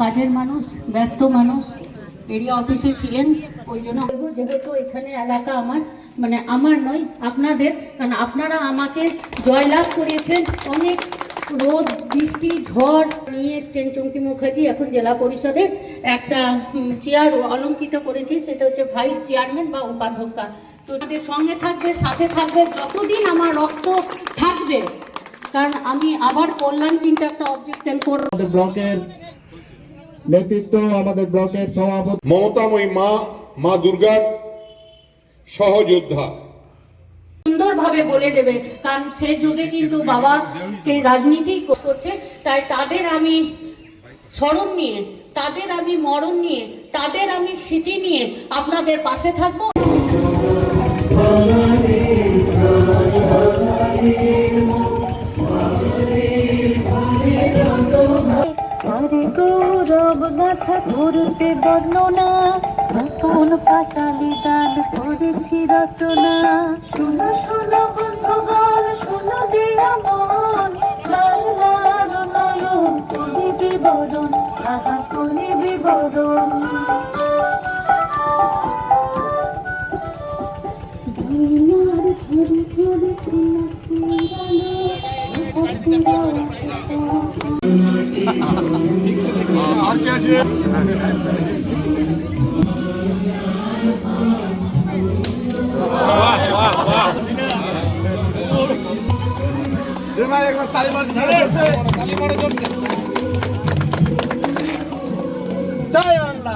কাজের মানুষ, ব্যস্ত মানুষ এরিয়া অফিসে ছিলেন, ওই জন্য যেহেতু এখানে এলাকা আমার মানে আমার নয়, আপনাদের, কারণ আপনারা আমাকে জয়লাভ করিয়েছেন অনেক রোদ, বৃষ্টি, ঝড় নিয়ে এসছেন চুমকি মুখার্জি, এখন জেলা পরিষদের একটা চেয়ার অলঙ্কিত করেছি, সেটা হচ্ছে ভাইস চেয়ারম্যান বা উপাধ্যক্ষ। তো তাদের সঙ্গে থাকবে, সাথে থাকবে, যতদিন আমার রক্ত থাকবে, কারণ আমি আবার কল্যাণ কিন্তু একটা অবজেকশন করব। ব্লকের নেতৃত্ব আমাদের ব্লকের সভাপতি মমতাময়ী মা মা দুর্গার সহযোদ্ধা। সুন্দরভাবে বলে দেবে কারণ সে যুগে কিন্তু বাবা সেই রাজনীতি করছে তাই তাদের আমি স্মরণ নিয়ে তাদের আমি মরণ নিয়ে তাদের আমি স্মৃতি নিয়ে আপনাদের পাশে থাকব। আরে গৌরব গাথা করতে বর্ণনা, নতুন পাতালি গান করেছি রচনা। শুনো শুনো বন্ধুগণ দিয়া মন বাংলার নয়ন করি বিবরণ, আহা করি বিবরণ। দুনিয়ার ঘুরে ঘুরে জয় বাংলা।